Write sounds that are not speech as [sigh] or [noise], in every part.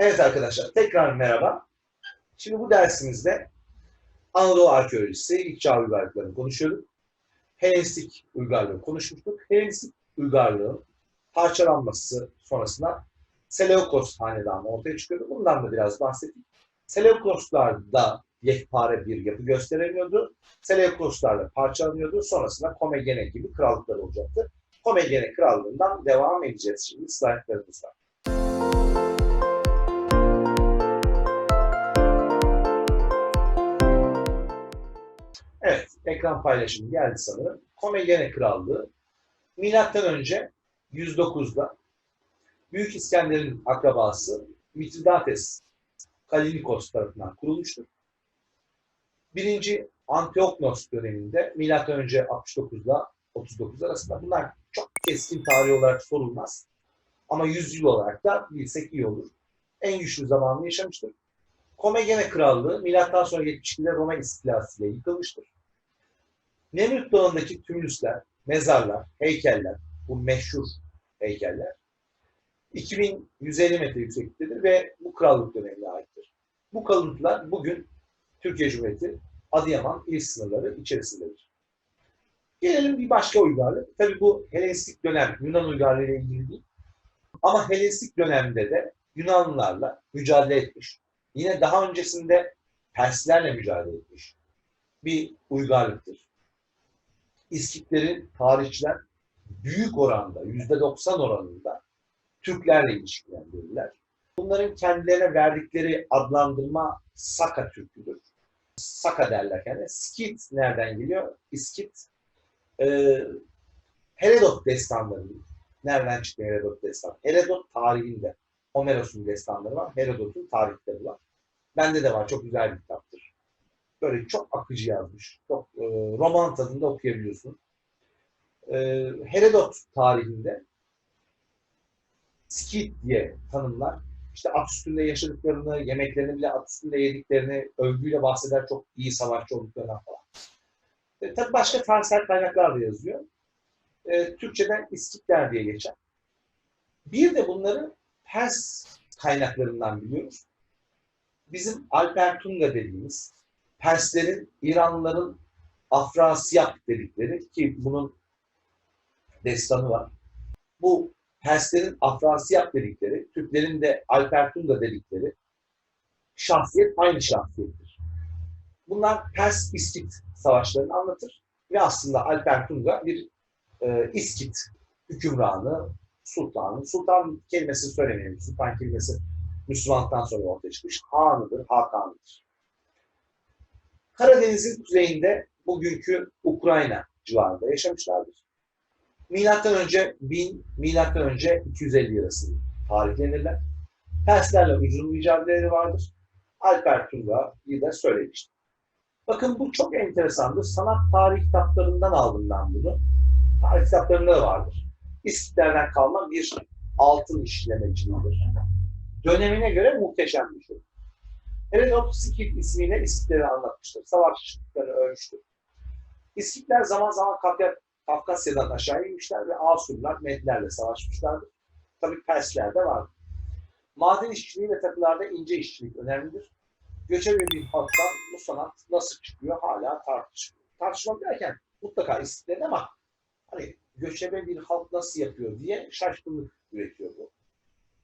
Evet arkadaşlar, tekrar merhaba. Şimdi bu dersimizde Anadolu arkeolojisi, ilk çağ uygarlıklarını konuşuyorduk. Helenistik uygarlığı konuşmuştuk. Helenistik uygarlığın parçalanması sonrasında Seleukos hanedanı ortaya çıkıyordu. Bundan da biraz bahsettik. Seleukoslarda yekpare bir yapı gösteremiyordu. Seleukoslar da parçalanıyordu. Sonrasında Komagene gibi krallıklar olacaktı. Komagene krallığından devam edeceğiz şimdi slaytlarımızda. Evet, ekran paylaşımı geldi sanırım. Komagene Krallığı milattan önce 109'da Büyük İskender'in akrabası Mitridates Kalinikos tarafından kurulmuştur. Birinci Antiochnos döneminde milattan önce 69 ile 39 arasında bunlar çok keskin tarih olarak sorulmaz. Ama yüzyıl olarak da bilsek iyi olur. En güçlü zamanını yaşamıştır. Komagene Krallığı milattan sonra 72'de Roma istilası ile yıkılmıştır. Nemrut Dağı'ndaki tümülüsler, mezarlar, heykeller, bu meşhur heykeller 2150 metre yüksekliktedir ve bu krallık dönemine aittir. Bu kalıntılar bugün Türkiye Cumhuriyeti Adıyaman il sınırları içerisindedir. Gelelim bir başka uygarlık. Tabi bu Helenistik dönem Yunan uygarlığı ile ilgili değil. Ama Helenistik dönemde de Yunanlılarla mücadele etmiş. Yine daha öncesinde Perslerle mücadele etmiş bir uygarlıktır. İskitlerin tarihçiler büyük oranda, yüzde 90 oranında Türklerle ilişkilendirirler. Bunların kendilerine verdikleri adlandırma Saka Türküdür. Saka derler yani. Skit nereden geliyor? İskit e, Herodot destanları. Nereden çıktı Herodot destan? Herodot tarihinde. Homeros'un destanları var. Herodot'un tarihleri var. Bende de var. Çok güzel bir kitaptır. Böyle çok akıcı yazmış. Çok e, roman tadında okuyabiliyorsun. E, Herodot tarihinde Skit diye tanımlar. İşte at üstünde yaşadıklarını, yemeklerini bile at üstünde yediklerini, övgüyle bahseder çok iyi savaşçı olduklarından falan. E, tabii başka tarihsel kaynaklar da yazıyor. E, Türkçeden İskitler diye geçer. Bir de bunları Pers kaynaklarından biliyoruz. Bizim Alper Tunga dediğimiz Perslerin, İranlıların Afrasiyap dedikleri ki bunun destanı var. Bu Perslerin Afrasiyap dedikleri, Türklerin de Alpertunga dedikleri şahsiyet aynı şahsiyettir. Bunlar Pers İskit savaşlarını anlatır ve aslında Alpertunga bir e, İskit hükümranı, sultanı. Sultan kelimesini söylemeyelim. Sultan kelimesi Müslümanlıktan sonra ortaya çıkmış. Hanıdır, Hakan'ıdır. Karadeniz'in kuzeyinde bugünkü Ukrayna civarında yaşamışlardır. Milattan önce 1000, milattan önce 250 arası tarihlenirler. Perslerle uzun mücadeleleri vardır. Alper Tunga'yı da söylemiştim. Bakın bu çok enteresandır. Sanat tarih kitaplarından aldım ben bunu. Tarih kitaplarında da vardır. İskitlerden kalma bir altın işlemeciliğidir. Dönemine göre muhteşem bir şey. Herodot Skit ismiyle İskitleri anlatmıştır. Savaşçılıklarını ölmüştür. İskitler zaman zaman Kafkasya'dan aşağı inmişler ve Asurlar, Medlerle savaşmışlardır. Tabii Persler de var. Maden işçiliği ve takılarda ince işçilik önemlidir. Göçebe bir halktan bu sanat nasıl çıkıyor hala tartışılıyor. Tartışmak derken mutlaka İskitlerin ama hani göçebe bir halk nasıl yapıyor diye şaşkınlık üretiyor bu.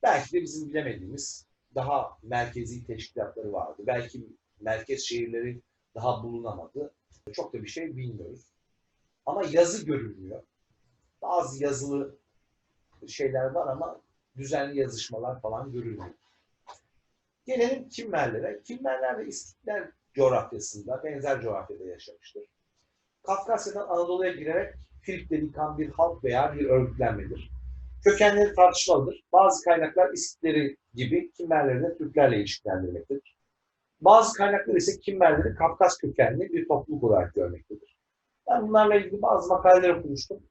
Belki de bizim bilemediğimiz daha merkezi teşkilatları vardı. Belki merkez şehirleri daha bulunamadı. Çok da bir şey bilmiyoruz. Ama yazı görülmüyor. Bazı yazılı şeyler var ama düzenli yazışmalar falan görülmüyor. Gelelim Kimmerlere. Kimmerler de İstiklal coğrafyasında, benzer coğrafyada yaşamıştır. Kafkasya'dan Anadolu'ya girerek Filip'te yıkan bir halk veya bir örgütlenmedir. Kökenleri tartışmalıdır. Bazı kaynaklar İskitleri gibi Kimmerleri de Türklerle ilişkilendirmektedir. Bazı kaynaklar ise Kimmerleri Kafkas kökenli bir topluluk olarak görmektedir. Ben bunlarla ilgili bazı makaleler okumuştum.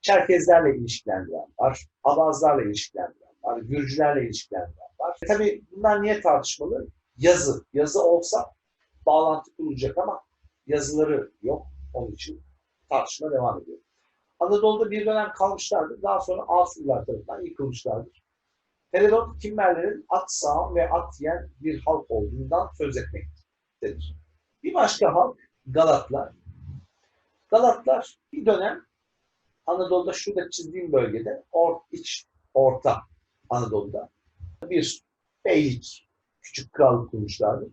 Çerkezlerle ilişkilendiren var, Abazlarla ilişkilendiren var, Gürcülerle ilişkilendiren var. E tabii bunlar niye tartışmalı? Yazı. Yazı olsa bağlantı kurulacak ama yazıları yok. Onun için tartışma devam ediyor. Anadolu'da bir dönem kalmışlardır. Daha sonra Asurlar tarafından yıkılmışlardır. Herodot Kimmerlerin at sağan ve at yiyen bir halk olduğundan söz etmektedir. Bir başka halk Galatlar. Galatlar bir dönem Anadolu'da şurada çizdiğim bölgede or, iç orta Anadolu'da bir beylik, küçük krallık kurmuşlardı.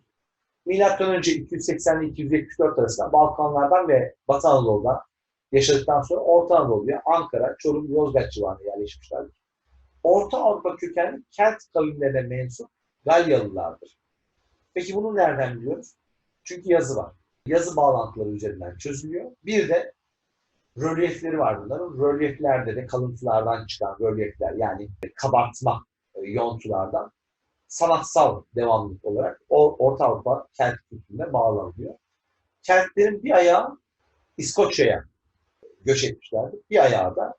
Milattan önce 280 ile 274 arasında Balkanlardan ve Batı Anadolu'da yaşadıktan sonra Orta Anadolu'ya, Ankara, Çorum, Yozgat civarına yerleşmişlerdir. Orta Avrupa kökenli Kelt kavimlerine mensup Galyalılardır. Peki bunu nereden biliyoruz? Çünkü yazı var. Yazı bağlantıları üzerinden çözülüyor. Bir de rölyefleri var bunların. Rölyeflerde de kalıntılardan çıkan rölyefler yani kabartma e, yontulardan sanatsal devamlılık olarak o Orta Avrupa Kelt kültürüne bağlanıyor. Keltlerin bir ayağı İskoçya'ya göç etmişlerdi. Bir ayağı da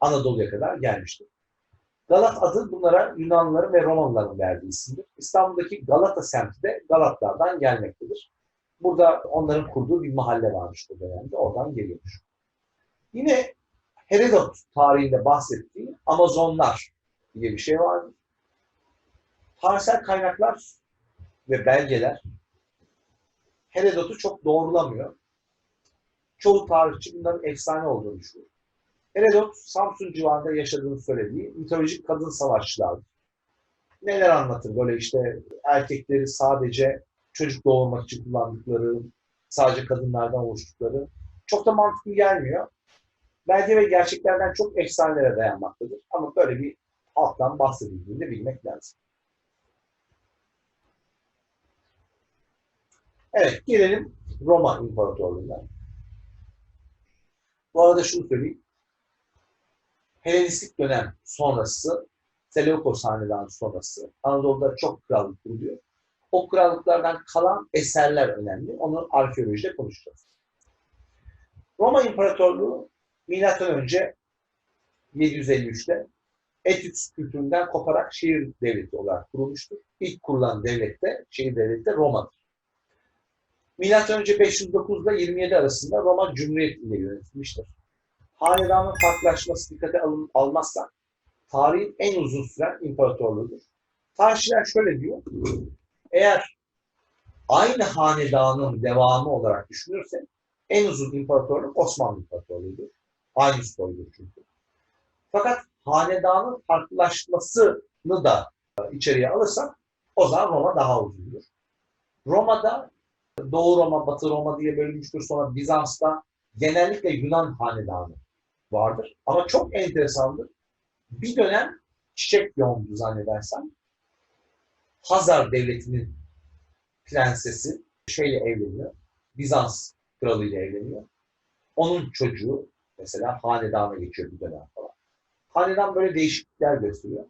Anadolu'ya kadar gelmiştir. Galat adı bunlara Yunanlıların ve Romalıların verdiği isimdir. İstanbul'daki Galata semti de Galatlardan gelmektedir. Burada onların kurduğu bir mahalle varmış o dönemde. Oradan geliyormuş. Yine Herodot tarihinde bahsettiği Amazonlar diye bir şey vardır. Tarihsel kaynaklar ve belgeler Herodot'u çok doğrulamıyor. Çoğu tarihçi bunların efsane olduğunu düşünüyor. Herodot, Samsun civarında yaşadığını söylediği mitolojik kadın savaşçılardır. Neler anlatır? Böyle işte erkekleri sadece çocuk doğurmak için kullandıkları, sadece kadınlardan oluştukları. Çok da mantıklı gelmiyor. Belge ve gerçeklerden çok efsanelere dayanmaktadır. Ama böyle bir halktan bahsedildiğini bilmek lazım. Evet, gelelim Roma İmparatorluğu'na. Bu arada şunu söyleyeyim. Helenistik dönem sonrası, Seleukos Hanedanı sonrası Anadolu'da çok krallık kuruluyor. O krallıklardan kalan eserler önemli. Onu arkeolojide konuşacağız. Roma İmparatorluğu milattan önce 753'te Etüs kültüründen koparak şehir devleti olarak kurulmuştur. İlk kurulan devlet de, şehir devleti de Roma'dır. Önce 509 ile 27 arasında Roma Cumhuriyet ile yönetilmiştir. Hanedanın farklılaşması dikkate alın, almazsak tarihin en uzun süren imparatorluğudur. Tarihçiler şöyle diyor. Eğer aynı hanedanın devamı olarak düşünürsek en uzun imparatorluk Osmanlı İmparatorluğu'dur. Aynı soydur çünkü. Fakat hanedanın farklılaşmasını da içeriye alırsak o zaman Roma daha uzundur. Roma'da Doğu Roma, Batı Roma diye bölünmüştür. Sonra Bizans'ta genellikle Yunan hanedanı vardır. Ama çok enteresandır. Bir dönem çiçek yoğundu zannedersem. Hazar devletinin prensesi şeyle evleniyor. Bizans kralıyla evleniyor. Onun çocuğu mesela hanedana geçiyor bir dönem falan. Hanedan böyle değişiklikler gösteriyor.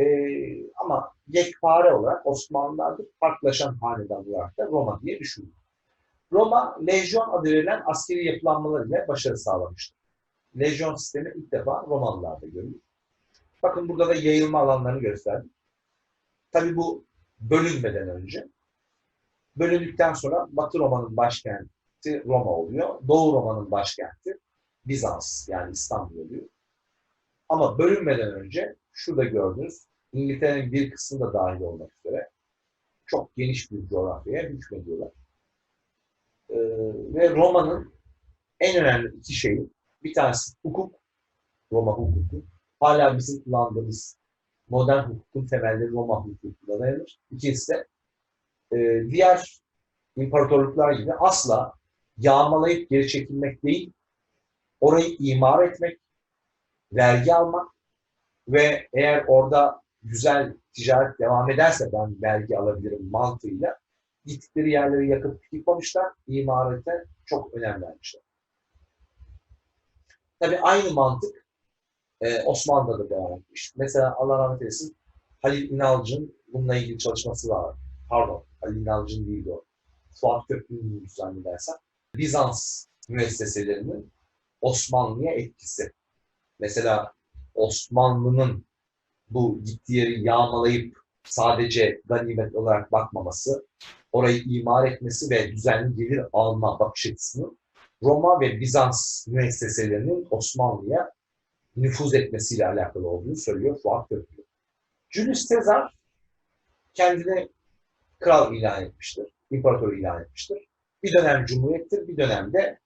Ee, ama yekpare olarak Osmanlılardır. Farklılaşan hanedan olarak da Roma diye düşünülür. Roma, lejyon adı verilen askeri yapılanmalarıyla başarı sağlamıştır. Lejyon sistemi ilk defa Romalılarda görülür. Bakın burada da yayılma alanlarını gösterdim. Tabii bu bölünmeden önce. Bölündükten sonra Batı Roma'nın başkenti Roma oluyor. Doğu Roma'nın başkenti Bizans yani İstanbul oluyor. Ama bölünmeden önce şurada gördüğünüz İngiltere'nin bir kısmı da dahil olmak üzere çok geniş bir coğrafyaya hükmediyorlar. Ee, ve Roma'nın en önemli iki şeyi bir tanesi hukuk, Roma hukuku. Hala bizim kullandığımız modern hukukun temelleri Roma hukukuna dayanır. İkincisi de e, diğer imparatorluklar gibi asla yağmalayıp geri çekilmek değil, orayı imar etmek, vergi almak ve eğer orada güzel ticaret devam ederse ben vergi alabilirim mantığıyla gittikleri yerleri yakıp yıkmamışlar, imarete çok önem vermişler. Tabi aynı mantık e, Osmanlı'da da devam etmiş. Mesela Allah rahmet eylesin Halil İnalcı'nın bununla ilgili çalışması var. Pardon, Halil İnalcı'nın değil o. Fuat Köprü'nün zannedersem. Bizans müesseselerinin Osmanlı'ya etkisi. Mesela Osmanlı'nın bu gittiği yeri yağmalayıp sadece ganimet olarak bakmaması, orayı imar etmesi ve düzenli gelir alma bakış açısının Roma ve Bizans müesseselerinin Osmanlı'ya nüfuz etmesiyle alakalı olduğunu söylüyor Fuat Köprü. Julius Caesar kendini kral ilan etmiştir. İmparator ilan etmiştir. Bir dönem cumhuriyettir, bir dönemde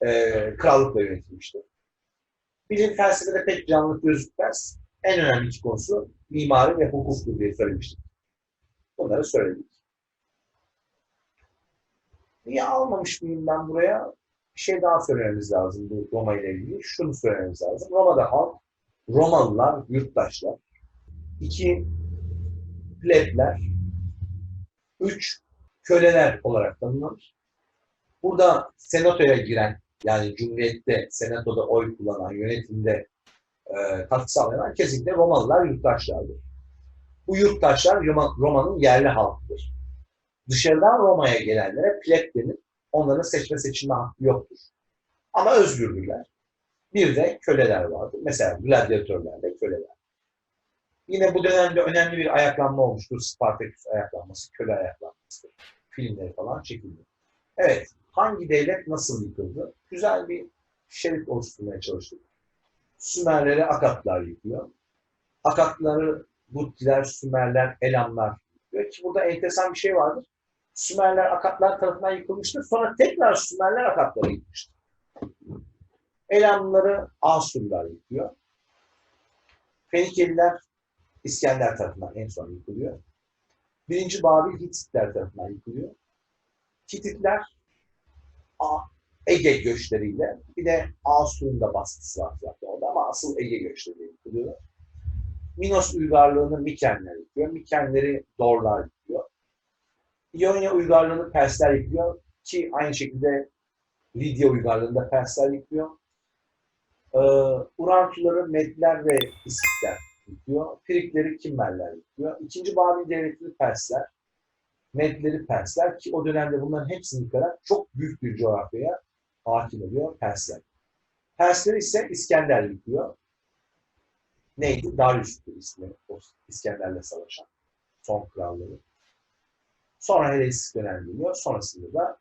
e, krallıkla yönetilmiştir. Bilim felsefede pek canlılık gözükmez. En önemli iki konusu mimari ve hukuktur diye söylemiştik. Bunları söyledik. Niye almamış mıyım ben buraya? Bir şey daha söylememiz lazım bu Roma ile ilgili. Şunu söylememiz lazım. Roma'da halk, Romalılar, yurttaşlar. iki plebler. Üç köleler olarak tanımlanır. Burada senatoya giren, yani Cumhuriyet'te, senatoda oy kullanan, yönetimde e, katkı sağlayan kesinlikle Romalılar yurttaşlardır. Bu yurttaşlar Roma- Roma'nın yerli halkıdır. Dışarıdan Roma'ya gelenlere pleb denir. Onların seçme seçilme hakkı yoktur. Ama özgürdürler. Bir de köleler vardır. Mesela gladyatörlerde köleler. Yine bu dönemde önemli bir ayaklanma olmuştur. Spartaküs ayaklanması, köle ayaklanmasıdır. Filmleri falan çekildi. Evet, hangi devlet nasıl yıkıldı? Güzel bir şerit oluşturmaya çalıştık. Sümerleri Akatlar yıkıyor. Akatları Buttiler, Sümerler, Elamlar yıkıyor. Ki burada enteresan bir şey vardır. Sümerler Akatlar tarafından yıkılmıştır. Sonra tekrar Sümerler Akatlara yıkmıştır. Elamları Asurlar yıkıyor. Fenikeliler İskender tarafından en son yıkılıyor. Birinci Babil Hititler tarafından yıkılıyor. Hititler Ege göçleriyle bir de Asur'un da baskısı var zaten orada ama asıl Ege göçleriyle yıkılıyor. Minos uygarlığını Mikenler yıkıyor. Mikenleri Dorlar yıkıyor. İonya uygarlığını Persler yıkıyor ki aynı şekilde Lidya uygarlığında Persler yıkıyor. Ee, Urartuları Medler ve İskitler yıkıyor. Frikleri Kimmerler yıkıyor. İkinci Babil Devleti'ni Persler. Medleri Persler ki o dönemde bunların hepsini yıkarak çok büyük bir coğrafyaya hakim oluyor Persler. Persleri ise İskender yıkıyor. Neydi? Darius'tu ismi. O İskender'le savaşan son kralları. Sonra Helenistik dönem geliyor. Sonrasında da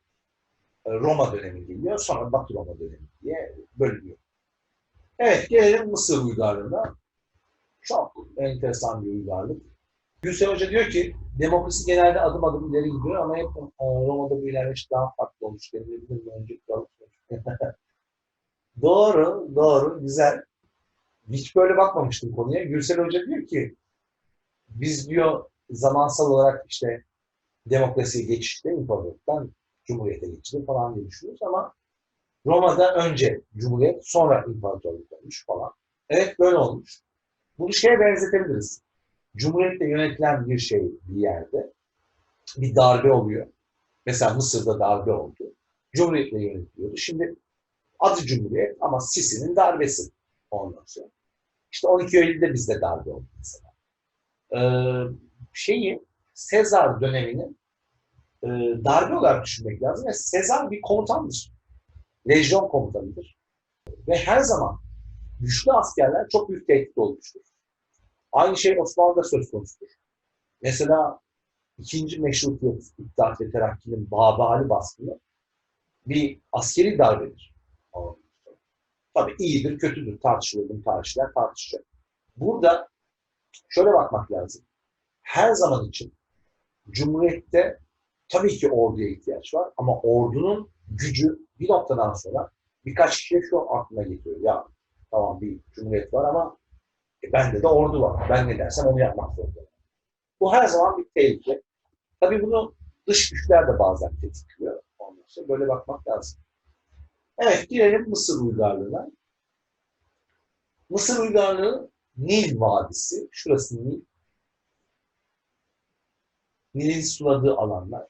e, Roma dönemi geliyor. Sonra Batı Roma dönemi diye bölünüyor. Evet gelelim Mısır uygarlığına. Çok enteresan bir uygarlık. Gülsel Hoca diyor ki demokrasi genelde adım adım ileri gidiyor ama hep e, Roma'da bu ilerleyiş daha farklı olmuş. Denilebilir mi? Önce krallık. [laughs] doğru, doğru, güzel. Hiç böyle bakmamıştım konuya. Gürsel Hoca diyor ki biz diyor zamansal olarak işte demokrasiye geçişte imparatorluktan cumhuriyete geçti falan diye düşünüyoruz ama Roma'da önce cumhuriyet sonra imparatorluk olmuş falan. Evet böyle olmuş. Bunu şeye benzetebiliriz. Cumhuriyetle yönetilen bir şey bir yerde bir darbe oluyor. Mesela Mısır'da darbe oldu. Cumhuriyetle yönetiliyordu. Şimdi adı Cumhuriyet ama Sisi'nin darbesi ondan. İşte 12 Eylül'de bizde darbe oldu mesela. Ee, şeyi Sezar dönemini e, darbe olarak düşünmek lazım. Ve Sezar bir komutandır. Lejyon komutanıdır. Ve her zaman güçlü askerler çok büyük tehdit olmuştur. Aynı şey Osmanlı'da söz konusudur. Mesela ikinci meşrutiyet İttihat ve Terakki'nin Babali baskını bir askeri darbedir. Tabii iyidir, kötüdür. Tartışılır, bunu tartışlar, tartışacak. Burada şöyle bakmak lazım. Her zaman için Cumhuriyet'te tabii ki orduya ihtiyaç var ama ordunun gücü bir noktadan sonra birkaç kişiye şu aklına getiriyor. Ya tamam bir cumhuriyet var ama e, bende de ordu var. Ben ne dersem onu yapmak zorundayım. Bu her zaman bir tehlike. Tabii bunu dış güçler de bazen tetikliyor. Sonra böyle bakmak lazım. Evet, girelim Mısır uygarlığına. Mısır uygarlığı Nil Vadisi. Şurası Nil. Nil'in suladığı alanlar.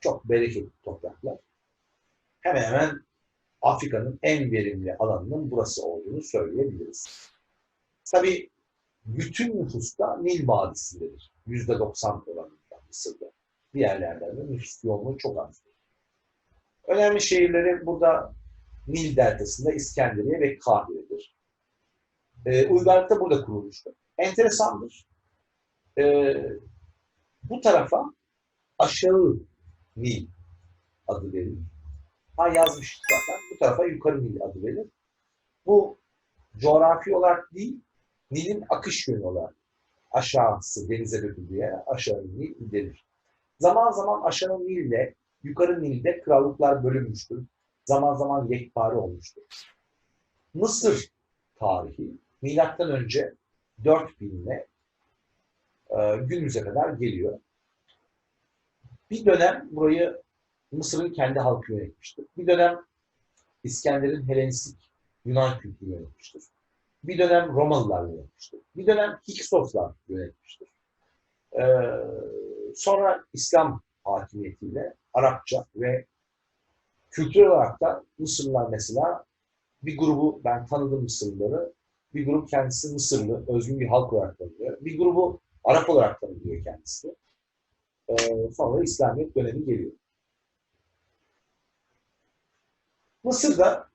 Çok bereketli topraklar. Hemen hemen Afrika'nın en verimli alanının burası olduğunu söyleyebiliriz. Tabii bütün nüfus da Nil Vadisi'ndedir. %90 oranında Mısır'da. Diğer yerlerde nüfus yoğunluğu çok azdır. Önemli şehirleri burada Nil Deltası'nda İskenderiye ve Kahire'dir. Ee, uygarlık da burada kurulmuştur. Enteresandır. Ee, bu tarafa aşağı Nil adı verilir. Ha yazmış zaten. Bu tarafa yukarı Nil adı verilir. Bu coğrafi olarak değil, Nil'in akış yönü olarak aşağısı denize döküldüğü yere aşağı Nil denir. Zaman zaman aşağı Nil ile yukarı Nil'de krallıklar bölünmüştür. Zaman zaman yekpare olmuştur. Mısır tarihi milattan önce 4000 ile e, günümüze kadar geliyor. Bir dönem burayı Mısır'ın kendi halkı yönetmiştir. Bir dönem İskender'in Helenistik Yunan kültürü yönetmiştir. Bir dönem Romalılar yönetmiştir. Bir dönem Hiksoslar yönetmiştir. Ee, sonra İslam hakimiyetiyle Arapça ve kültürel olarak da Mısırlılar mesela bir grubu ben tanıdım Mısırlıları. Bir grup kendisi Mısırlı, özgün bir halk olarak tanıyor. Bir grubu Arap olarak tanıyor kendisi. Ee, sonra İslamiyet dönemi geliyor. Mısır'da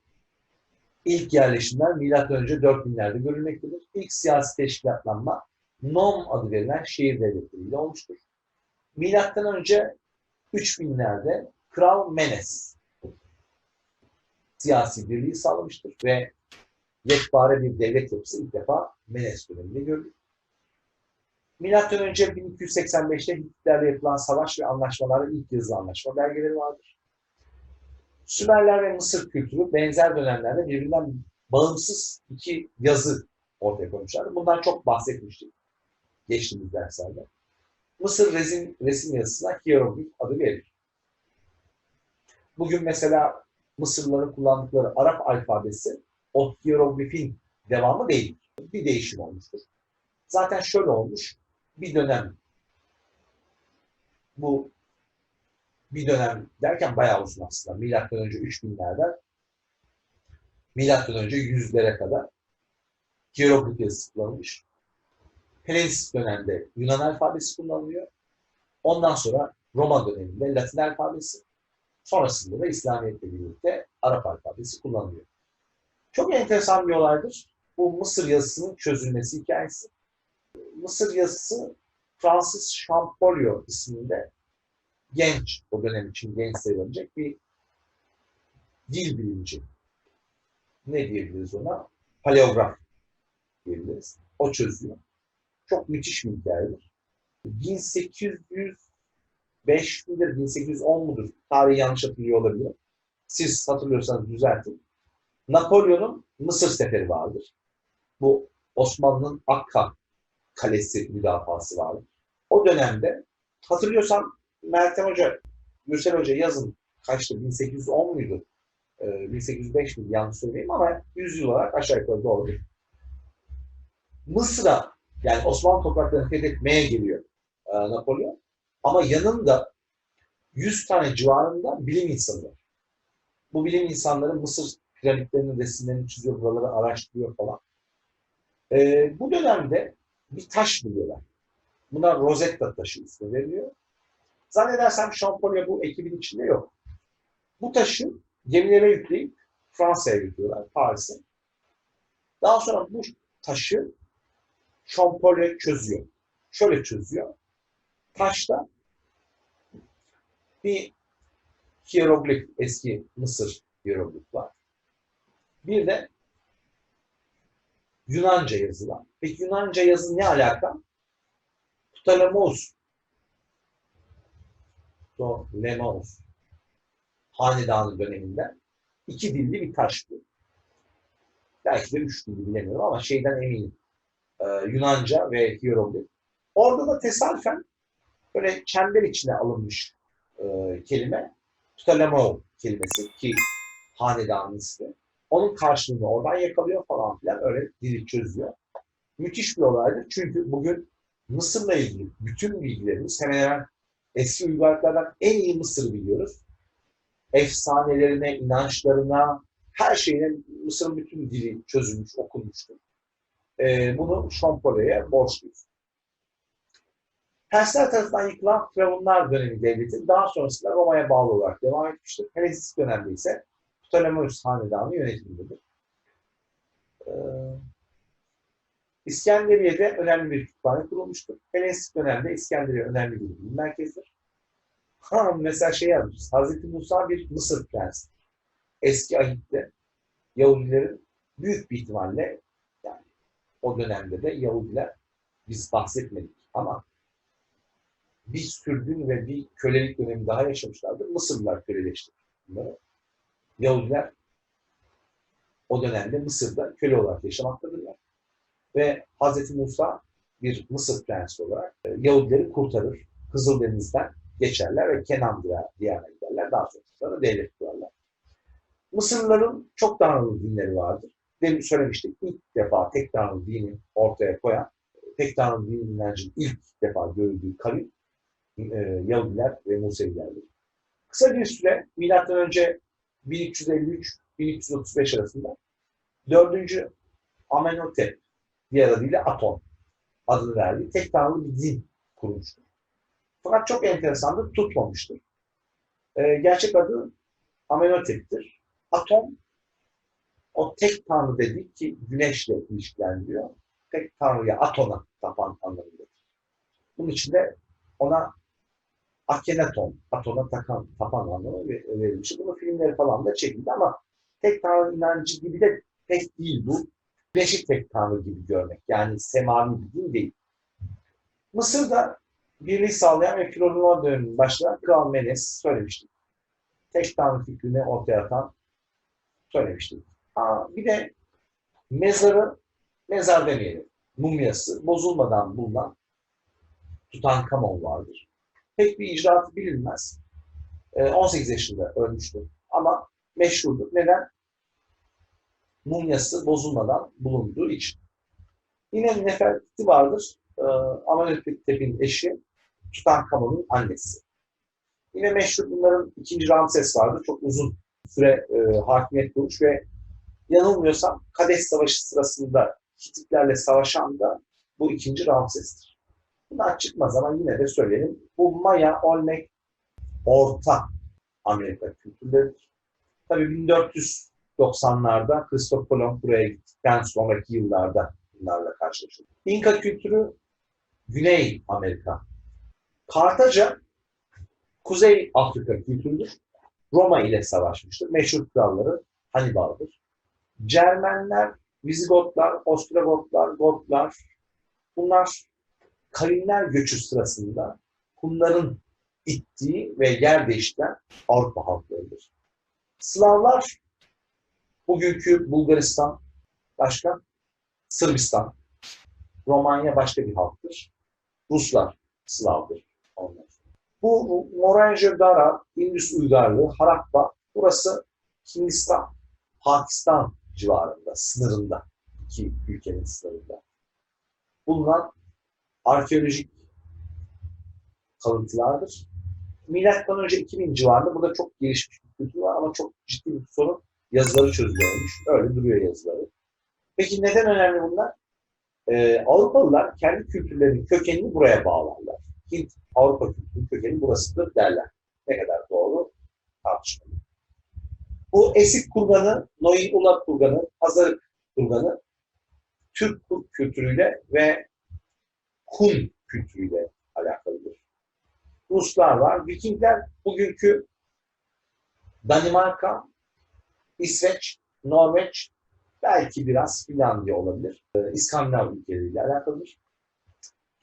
ilk yerleşimler önce 4000'lerde görülmektedir. İlk siyasi teşkilatlanma Nom adı verilen şehir devletleriyle olmuştur. Milattan önce 3000'lerde Kral Menes siyasi birliği sağlamıştır ve yekpare bir devlet yapısı ilk defa Menes döneminde görülür. Milattan önce 1285'te Hititlerle yapılan savaş ve anlaşmalarda ilk yazılı anlaşma belgeleri vardır. Sümerler ve Mısır kültürü benzer dönemlerde birbirinden bağımsız iki yazı ortaya koymuşlardı. Bundan çok bahsetmiştik geçtiğimiz derslerde. Mısır resim, resim yazısına hieroglif adı verilir. Bugün mesela Mısırlıların kullandıkları Arap alfabesi o hieroglifin devamı değil. Bir değişim olmuştur. Zaten şöyle olmuş. Bir dönem bu bir dönem derken bayağı uzun aslında. Milattan önce 3000'lerden milattan önce yüzlere kadar hieroglif yazısı kullanılmış. Helenistik dönemde Yunan alfabesi kullanılıyor. Ondan sonra Roma döneminde Latin alfabesi. Sonrasında da İslamiyet'le birlikte Arap alfabesi kullanılıyor. Çok enteresan bir olaydır. Bu Mısır yazısının çözülmesi hikayesi. Mısır yazısı Francis Champollion isminde genç, o dönem için genç sayılabilecek bir dil bilimci. Ne diyebiliriz ona? Paleograf diyebiliriz. O çözüyor. Çok müthiş bir hikayedir. 1805 midir, 1810 mudur? Tarihi yanlış hatırlıyor olabilir. Siz hatırlıyorsanız düzeltin. Napolyon'un Mısır seferi vardır. Bu Osmanlı'nın Akka Kalesi müdafası vardır. O dönemde hatırlıyorsam Meltem Hoca, Gürsel Hoca yazın kaçtı? 1810 muydu? Ee, 1805 miydi? Yanlış söyleyeyim ama 100 yıl olarak aşağı yukarı doğru. Mısır'a yani Osmanlı topraklarını fethetmeye geliyor e, Napolyon. Ama yanında 100 tane civarında bilim insanı var. Bu bilim insanları Mısır piramitlerinin resimlerini çiziyor, buraları araştırıyor falan. E, bu dönemde bir taş buluyorlar. Buna Rosetta taşı ismi veriliyor. Zannedersem Champollion bu ekibin içinde yok. Bu taşı gemilere yükleyip Fransa'ya götürüyorlar, Paris'e. Daha sonra bu taşı Champollion çözüyor. Şöyle çözüyor. Taşta bir hieroglif, eski Mısır hieroglif var. Bir de Yunanca yazı var. Peki Yunanca yazı ne alaka? Ptolemos Ptolemos hanedanı döneminde iki dilli bir taş bu. Belki de üç dilli bilemiyorum ama şeyden eminim. Ee, Yunanca ve hieroglif. Orada da tesadüfen böyle çember içine alınmış e, kelime Ptolemo kelimesi ki hanedanın ismi. Onun karşılığını oradan yakalıyor falan filan öyle dili çözüyor. Müthiş bir olaydır. Çünkü bugün Mısır'la ilgili bütün bilgilerimiz hemen hemen eski uygarlıklardan en iyi Mısır'ı biliyoruz. Efsanelerine, inançlarına, her şeyine Mısır'ın bütün dili çözülmüş, okunmuştur. Ee, bunu Şampole'ye borçluyuz. Persler tarafından yıkılan Firavunlar dönemi devleti daha sonrasında Roma'ya bağlı olarak devam etmiştir. Helenistik dönemde ise Ptolemeus Hanedanı yönetimindedir. Ee, İskenderiye'de önemli bir kütüphane kurulmuştur. Helenistik dönemde İskenderiye önemli bir bilim merkezidir. Ha, mesela şey yazmışız. Hazreti Musa bir Mısır prensi. Eski ahitte Yahudilerin büyük bir ihtimalle o dönemde de Yahudiler biz bahsetmedik ama bir sürgün ve bir kölelik dönemi daha yaşamışlardı. Mısırlılar köleleşti bunları. Yahudiler o dönemde Mısır'da köle olarak yaşamaktadırlar. Ve Hz. Musa bir Mısır prensi olarak e, Yahudileri kurtarır. Kızıldeniz'den geçerler ve Kenan diyarına giderler. Daha sonra devlet kurarlar. Mısırlıların çok tanrılı dinleri vardır. Demin söylemiştik ilk defa tek tanrılı dini ortaya koyan, tek tanrılı din inancının ilk defa görüldüğü kavim e, Yahudiler ve Musevilerdir. Kısa bir süre milattan önce 1353-1335 arasında 4. Amenhotep diğer adıyla Aton adını verdiği tek tanrılı bir din kurmuştur. Fakat çok enteresandır, tutmamıştır. Ee, gerçek adı Amenhotep'tir. Atom o tek tanrı dedik ki güneşle ilişkilendiriyor. Tek tanrıya Aton'a tapan anlamındadır. Bunun için de ona Akhenaton, Aton'a takan, tapan anlamı verilmiş. Bunun filmleri falan da çekildi ama tek tanrı inancı gibi de pek değil bu. Güneşi tek tanrı gibi görmek. Yani semavi bir din değil. Mısır'da birliği sağlayan ve Filonuma döneminin başlayan Kral Menes söylemiştik. Tek tanrı fikrini ortaya atan söylemiştik. Bir de mezarı, mezar demeyelim, mumyası bozulmadan bulunan Tutankamon vardır. Pek bir icraatı bilinmez. 18 yaşında ölmüştür. Ama meşhurdur. Neden? Mumyası bozulmadan bulunduğu için. Yine Nefertiti vardır. Amenhotep'in eşi Tutankamon'un annesi. Yine meşhur bunların ikinci Ramses vardı. Çok uzun süre e, hakimiyet kurmuş ve yanılmıyorsam Kades Savaşı sırasında Hititlerle savaşan da bu ikinci Ramses'tir. Bunlar çıkmaz ama yine de söyleyelim. Bu Maya, Olmek, Orta Amerika kültürleridir. Tabii 1490'larda Christoph Kolomb buraya gittikten sonraki yıllarda bunlarla karşılaşıldı. İnka kültürü Güney Amerika. Kartaca Kuzey Afrika kültürüdür. Roma ile savaşmıştır. Meşhur kralları Hannibal'dır. Cermenler, Vizigotlar, Ostrogotlar, Gotlar bunlar kavimler göçü sırasında Hunların ittiği ve yer değiştiren Avrupa halklarıdır. Slavlar bugünkü Bulgaristan başka, Sırbistan, Romanya başka bir halktır. Ruslar Slavdır onlar. Bu Mohenjo-Daro, Indus uygarlığı, Harappa, burası Hindistan, Pakistan civarında, sınırında, iki ülkenin sınırında. Bulunan arkeolojik kalıntılardır. Milattan önce 2000 civarında burada çok gelişmiş bir kültür var ama çok ciddi bir sorun yazıları çözülüyormuş. Öyle duruyor yazıları. Peki neden önemli bunlar? Ee, Avrupalılar kendi kültürlerinin kökenini buraya bağlarlar. Hint, Avrupa kültürünün kökeni burasıdır derler. Ne kadar doğru tartışmalı. Bu Esik kurganı, Noin Ulat kurganı, Hazarık kurganı Türk kültürüyle ve Hun kültürüyle alakalıdır. Ruslar var. Vikingler bugünkü Danimarka, İsveç, Norveç, belki biraz Finlandiya olabilir. Ee, İskandinav ülkeleriyle alakalıdır.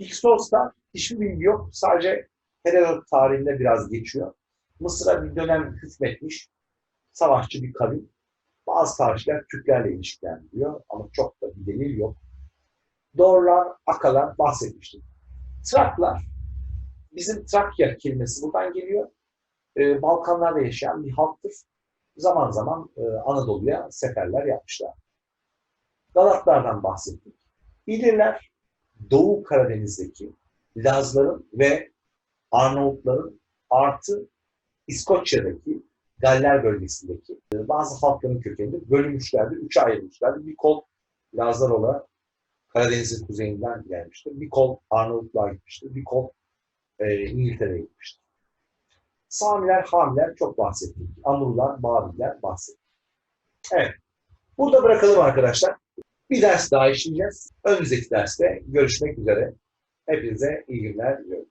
Hyksos hiçbir bilgi yok. Sadece Herodot tarihinde biraz geçiyor. Mısır'a bir dönem hükmetmiş. Savaşçı bir kavim. Bazı tarihçiler Türklerle ilişkilendiriyor ama çok da bir delil yok. Dorlar, Akalar bahsetmiştim. Traklar, bizim Trakya kelimesi buradan geliyor. Ee, Balkanlarda yaşayan bir halktır. Zaman zaman e, Anadolu'ya seferler yapmışlar. Galatlardan bahsettik. Bilirler Doğu Karadeniz'deki Lazların ve Arnavutların artı İskoçya'daki Galler bölgesindeki e, bazı halkların kökeninde bölünmüşlerdi, üçe ayrılmışlardı. Bir kol Lazlar olarak Karadeniz'in kuzeyinden gelmiştir. Bir kol Arnavutluğa gitmiştir. Bir kol e, İngiltere'ye gitmiştir. Samiler, Hamiler çok bahsettik. Amurlar, Babiler bahsettik. Evet. Burada bırakalım arkadaşlar. Bir ders daha işleyeceğiz. Önümüzdeki derste görüşmek üzere. Hepinize iyi günler diliyorum.